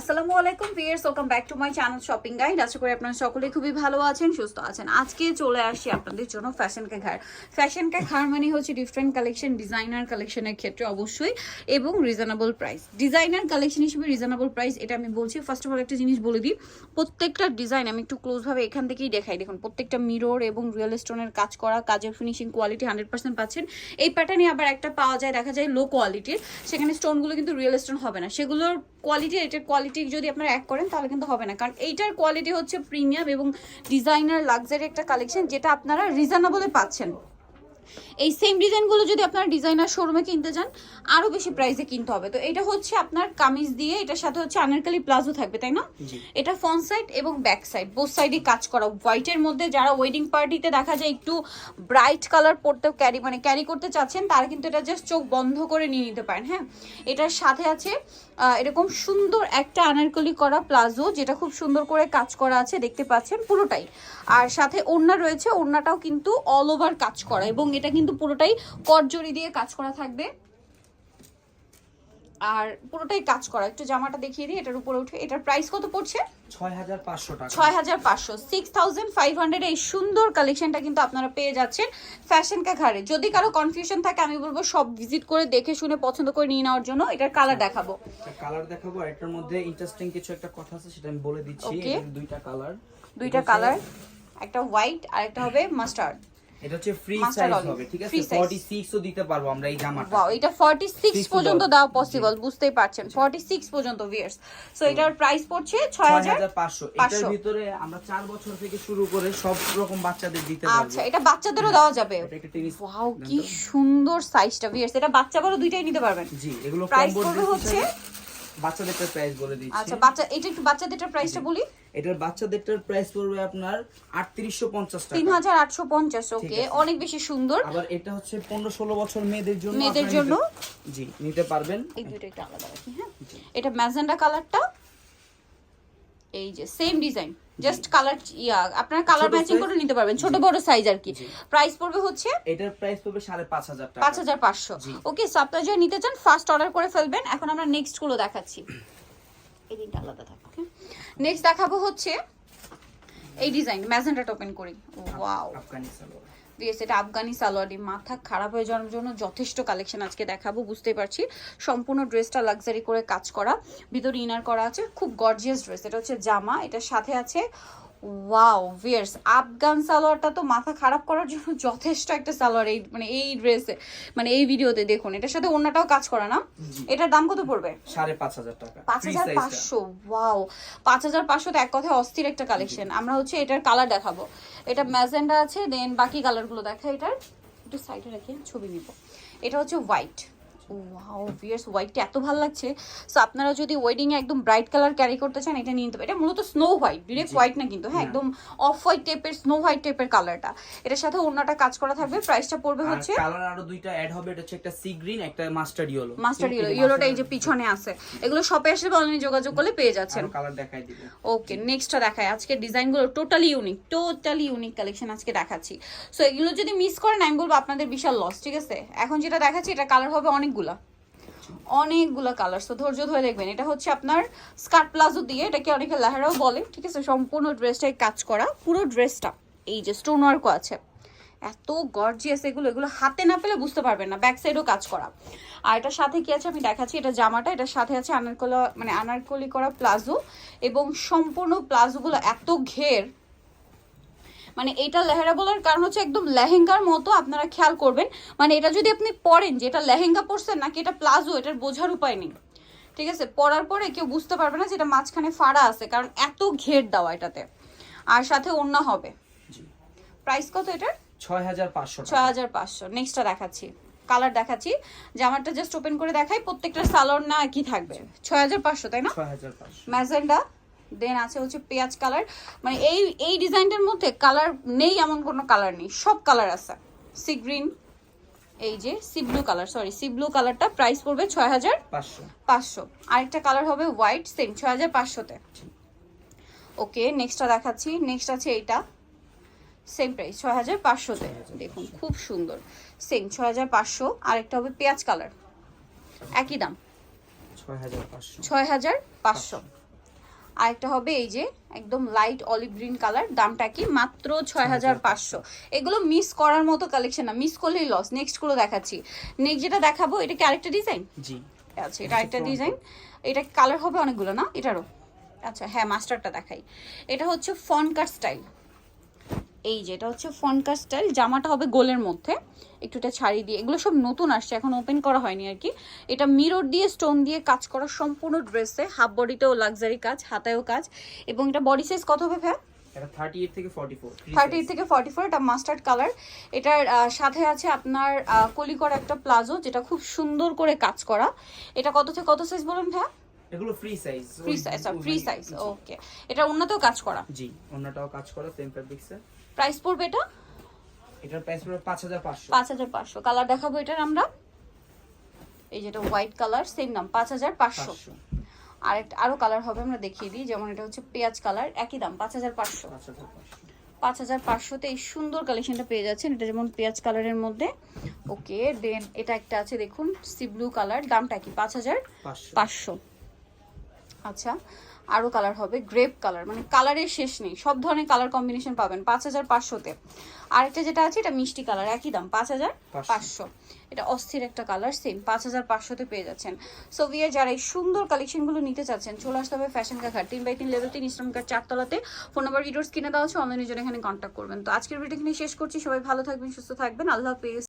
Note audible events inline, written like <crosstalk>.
আসসালামু আলাইকুম viewers welcome back to my channel shopping guide আশা করি আপনারা সকলে খুবই ভালো আছেন, সুস্থ আছেন। আজকে চলে আসি আপনাদের জন্য ফ্যাশন কে ঘাড়। ফ্যাশন কে ঘাড় মানে হচ্ছে ডিফারেন্ট কালেকশন ডিজাইনার কালেকশনের ক্ষেত্রে অবশ্যই, এবং রিজনেবল প্রাইস ডিজাইনার কালেকশন হিসেবে রিজনেবল প্রাইস এটা আমি বলছি। ফার্স্ট অফ অল একটা জিনিস বলে দিই, প্রত্যেকটা ডিজাইন আমি একটু ক্লোজভাবে এখান থেকেই দেখাই। দেখুন, প্রত্যেকটা মিরর এবং রিয়েল স্টোনের কাজ করা, কাজের ফিনিশিং কোয়ালিটি হান্ড্রেড পার্সেন্ট পাচ্ছেন। এই প্যাটার্নে আবার একটা পাওয়া যায়, দেখা যায় লো কোয়ালিটির সেখানে স্টোনগুলো কিন্তু রিয়েল স্টোন হবে না। সেগুলোর কোয়ালিটি এটার কোয়ালিটি যদি আপনারা এক করেন, তাহলে কিন্তু হবে না। কারণ এইটার কোয়ালিটি হচ্ছে প্রিমিয়াম এবং ডিজাইনার লাক্সারি একটা কালেকশন যেটা আপনারা রিজনেবলে পাচ্ছেন। এই সেম ডিজাইনগুলো যদি আপনারা ডিজাইনার শোরুমে কিনতে যান আরও বেশি প্রাইসে কিনতে হবে। তো এটা হচ্ছে আপনার কামিজ দিয়ে এটার সাথে হচ্ছে আনারকালি প্লাজো থাকবে তাই না? এটা ফ্রন্ট সাইড এবং ব্যাক সাইড বোথ সাইডে কাজ করা। হোয়াইটের মধ্যে যারা ওয়েডিং পার্টিতে দেখা যায় একটু ব্রাইট কালার পরতেও ক্যারি মানে ক্যারি করতে চাচ্ছেন তারা কিন্তু এটা জাস্ট চোখ বন্ধ করে নিয়ে নিতে পারেন হ্যাঁ? এটার সাথে আছে এরকম সুন্দর একটা আনারকলি করা প্লাজো যেটা খুব সুন্দর করে কাজ করা আছে দেখতে পাচ্ছেন পুরোটাই। আর সাথে ওড়না রয়েছে ওড়নাটাও কিন্তু অল ওভার কাজ করা। এবং এটা কিন্তু পুরোটাই করজরি দিয়ে কাজ করা থাকবে। আর পুরোটাই কাজ করা। একটু জামাটা দেখিয়ে দিই এটার উপরে উঠে এটার প্রাইস কত পড়ছে? ছয় হাজার পাঁচশো ছয় হাজার পাঁচশো। সিক্স থাউজেন্ড ফাইভ হান্ড্রেড এই সুন্দর কালেকশনটা কিন্তু আপনারা পেয়ে যাচ্ছেন ফ্যাশন ঘাড়ে। যদি কারও কনফিউশন থাকে আমি বলব সব ভিজিট করে দেখে শুনে পছন্দ করে নিয়ে নেওয়ার জন্য এটার কালার দেখাবো। কালার দেখাবো আর এটার মধ্যে ইন্টারেস্টিং কিছু একটা কথা আছে সেটা আমি বলে দিচ্ছি। Okay. দুইটা কালার দুইটা কালার একটা হোয়াইট আর একটা হবে মাস্টার্ড এটা হচ্ছে ফ্রি সাইজ হবে ঠিক আছে? 46 ও দিতে পারব আমরা এই জামাটা ওয়াও এটা 46 পর্যন্ত দেওয়া পসিবল বুঝতেই পারছেন। 46 পর্যন্ত ভিউয়ার্স সো এটার প্রাইস পড়ছে 6500 এটার ভিতরে আমরা 4 বছর থেকে শুরু করে সব রকম বাচ্চাদের দিতে পারব। আচ্ছা এটা বাচ্চাদেরও দেওয়া যাবে। ওয়াও কি সুন্দর সাইজটা ভিউয়ার্স এটা বাচ্চা বড় দুইটাই নিতে পারবেন। জি এগুলো কম্বো হচ্ছে? হচ্ছে বাচ্চাদেরটার প্রাইস বলে দিচ্ছি। আচ্ছা বাচ্চা এটা একটু বাচ্চাদেরটার প্রাইসটা বলি? এটার বাচ্চাদেরটার প্রাইস পড়বে আপনার 3850 টাকা। তিন হাজার আটশো পঞ্চাশ ওকে অনেক বেশি সুন্দর। আবার এটা হচ্ছে পনেরো ষোলো বছর মেয়েদের জন্য মেয়েদের জন্য? জি নিতে পারবেন। এই দুটো একটু আলাদা রাখি হ্যাঁ? এটা ম্যাজেন্ডা কালারটা এই যে same design just colour yeah আপনারা কালার ম্যাচিং করে নিতে পারবেন। ছোট বড় সাইজ আর কি। প্রাইস পড়বে হচ্ছে এটার প্রাইস পড়বে সাড়ে পাঁচ হাজার টাকা। পাঁচ হাজার পাঁচশো। জি। ওকে সো আপনারা যদি নিতে চান ফার্স্ট অর্ডার করে ফেলবেন। এখন আমরা নেক্সটগুলো দেখাচ্ছি। <coughs> এই দিনটা আলাদা থাকবে নেক্সট দেখাবো হচ্ছে এই ডিজাইন ম্যাজেন্ডাটা ওপেন করি ওয়াও আফগানি সালোয়ার বিএস এটা আফগানি সালোয়ারি মাথা খারাপ হয়ে যাওয়ার জন্য যথেষ্ট কালেকশন আজকে দেখাবো, বুঝতেই পারছি। সম্পূর্ণ ড্রেসটা লাক্সারি করে কাজ করা। ভিতরে ইনার করা আছে, খুব গর্জিয়াস ড্রেস এটা হচ্ছে জামা, এটার সাথে আছে ওয়াও ভিয়ার্স আফগান সালোয়ারটা তো মাথা খারাপ করার জন্য যথেষ্ট একটা সালোয়ার এই মানে এই ড্রেসে মানে এই ভিডিওতে দেখুন। এটার সাথে অন্যটাও কাজ করা না? এটার দাম কত পড়বে? সাড়ে পাঁচ হাজার টাকা। পাঁচ হাজার পাঁচশো ওয়াও পাঁচ হাজার পাঁচশো তো এক কথায় অস্থির একটা কালেকশন আমরা হচ্ছে এটার কালার দেখাবো। এটা ম্যাজেন্ডা আছে দেন বাকি কালারগুলো দেখা এটার একটু সাইডে রাখি ছবি নিব। এটা হচ্ছে হোয়াইট ওয়াও ভিয়ার্স হোয়াইটটা এত ভালো লাগছে। সো আপনারা যদি ওয়েডিং এ একদম ব্রাইট কালার ক্যারি করতে চান এটা নিয়ে নিতে পারেন। এটা মূলত স্নো হোয়াইট ডিরেক্ট হোয়াইট না কিন্তু হ্যাঁ একদম অফ হোয়াইট টাইপের স্নো হোয়াইট টাইপের কালারটা এটার সাথে অন্যটা কাজ করা থাকবে। প্রাইসটা পড়বে হচ্ছে কালার আরও দুইটা অ্যাড হবে। এটা হচ্ছে একটা সি গ্রিন একটা মাস্টার্ড ইয়েলো মাস্টার ইয়েলো ইয়েলোটা এই যে পিছনে আছে। এগুলো শপে আসলে অনলাইনে যোগাযোগ করলে পেয়ে যাচ্ছেন। কালার দেখাই দিব। ওকে নেক্সটটা দেখায় আজকে ডিজাইনগুলো totally unique totally unique collection আজকে দেখাচ্ছি। সো এগুলো যদি মিস করেন আমি বলব আপনাদের বিশাল লস ঠিক আছে? এখন যেটা দেখাচ্ছি এটা কালার হবে অনেকগুলা। অনেকগুলো কালার তো ধৈর্য ধরে দেখবেন, এটা হচ্ছে আপনার স্কার্ট প্লাজো দিয়ে, এটাকে অনেকে লেহেরাও বলে, ঠিক আছে? সম্পূর্ণ ড্রেসটাই কাজ করা, পুরো ড্রেসটা এই যে স্টোন ওয়ার্কও আছে। এত গর্জিয়াস এগুলো এগুলো হাতে না পেলে বুঝতে পারবেন না ব্যাক সাইডও কাজ করা। আর এটার সাথে কি আছে আমি দেখাচ্ছি, এটা জামাটা, এটার সাথে আছে আনারকলা মানে আনারকলি করা প্লাজো, এবং সম্পূর্ণ প্লাজোগুলো এত ঘের মানে এটা লেহেরা বলার কারণ হচ্ছে একদম লেহেঙ্গার মতো আপনারা খেয়াল করবেন। মানে এটা যদি আপনি পরেন যে এটা লেহেঙ্গা পরছেন নাকি এটা প্লাজো এটার বোঝার উপায় নেই। ঠিক আছে? পরার পরে কেউ বুঝতে পারবে না যে এটা মাঝখানে ফাড়া আছে কারণ এত ঘের দেওয়া এটাতে। আর সাথে অন্য হবে। প্রাইস কত এটার? ছয় হাজার পাঁচশো ছয় হাজার পাঁচশো। নেক্সটটা দেখাচ্ছি। কালার দেখাচ্ছি। জামাটা জাস্ট ওপেন করে দেখাই প্রত্যেকটা সালোয়ার না কি থাকবে? ছয় হাজার পাঁচশো তাই না? ম্যাজেন্ডা দেন আছে হচ্ছে পেঁয়াজ কালার। মানে এই এই ডিজাইনটার মধ্যে কালার নেই এমন কোনো কালার নেই। সব কালার আছে। সি গ্রিন এই যে sea blue colour sorry sea blue কালারটা প্রাইস পড়বে ছয় হাজার পাঁচশো। আরেকটা কালার হবে হোয়াইট সেম ছয় হাজার পাঁচশোতে। ওকে নেক্সটটা দেখাচ্ছি। নেক্সট আছে এইটা। সেম প্রাইস ছয় হাজার পাঁচশোতে। দেখুন খুব সুন্দর। সেম ছয় হাজার পাঁচশো। আরেকটা হবে পেঁয়াজ কালার। একই দাম। ছয় হাজার পাঁচশো। ছয় হাজার পাঁচশো। আরেকটা হবে এই যে একদম লাইট অলিভ গ্রিন কালার দামটা কি? মাত্র ছয় হাজার পাঁচশো। এগুলো মিস করার মতো কালেকশন না মিস করলেই লস নেক্সটগুলো দেখাচ্ছি। নেক্সট যেটা দেখাবো এটা কি আরেকটা ডিজাইন জি। আচ্ছা এটা আরেকটা ডিজাইন এটা কালার হবে অনেকগুলো না? এটারও? আচ্ছা হ্যাঁ মাস্টারটা দেখাই। এটা হচ্ছে ফনকার স্টাইল এই যে এটা হচ্ছে ফনকার স্টাইল জামাটা হবে গোলের মধ্যে। একটু এটা ছাড়ি দিয়ে এগুলো সব নতুন আসছে এখন ওপেন করা হয়নি আর কি। এটা মিরর দিয়ে স্টোন দিয়ে কাজ করা সম্পূর্ণ ড্রেসে হাফ বডিতেও লাক্সারি কাজ হাতায়ও কাজ। এবং এটা বডি সাইজ কত হবে ভ্যা থার্টি এইট থেকে ফর্টি ফোর এটা মাস্টার্ড কালার এটার সাথে আছে আপনার কলিকর একটা প্লাজো যেটা খুব সুন্দর করে কাজ করা। এটা কত থেকে কত সাইজ বলুন ভ্যা এগুলো free size free size free size okay এটা অন্যতেও কাজ করা? জি অন্যটাও কাজ করা সেম ফ্যাব্রিক্সে প্রাইস পড়বে এটা? এটার প্রাইস পড়বে পাঁচ হাজার পাঁচশো। পাঁচ হাজার পাঁচশো। কালার দেখাবো এটার আমরা। এই যেটা হোয়াইট কালার সেম হাজার পাঁচশো। পাঁচশো। আর কালার হবে আমরা দেখিয়ে দিই। যেমন এটা হচ্ছে পেঁয়াজ কালার একই দাম পাঁচ হাজার পাঁচশো। পাঁচ হাজার পাঁচশো। পাঁচ পাঁচশোতে এই সুন্দর কালেকশনটা পেয়ে যাচ্ছেন। এটা যেমন পেঁয়াজ কালারের মধ্যে। ওকে দেন এটা একটা আছে দেখুন সি ব্লু কালার দামটা কি? পাঁচ হাজার পাঁচশো। আচ্ছা আরও কালার হবে গ্রেপ কালার মানে কালারের শেষ নেই সব ধরনের কালার কম্বিনেশন পাবেন পাঁচ হাজার পাঁচশোতে। আরেকটা যেটা আছে এটা মিষ্টি কালার একই দাম পাঁচ হাজার পাঁচশো। এটা অস্থির একটা কালার সেম পাঁচ হাজার পাঁচশোতে পেয়ে যাচ্ছেন। সো ভিয়ার যারা এই সুন্দর কালেকশনগুলো নিতে চাচ্ছেন চলে আসতে হবে ফ্যাশন কাকার তিন বাই তিন লেভেল তিন ইসলাম কার চারতলাতে। ফোন নাম্বার ভিডিওস কিনে দেওয়া আছে অনলাইনে জন্য এখানে কন্ট্যাক্ট করবেন। তো আজকের ভিডিও এখানে শেষ করছি সবাই ভালো থাকবেন সুস্থ থাকবেন আল্লাহ হাফিজ।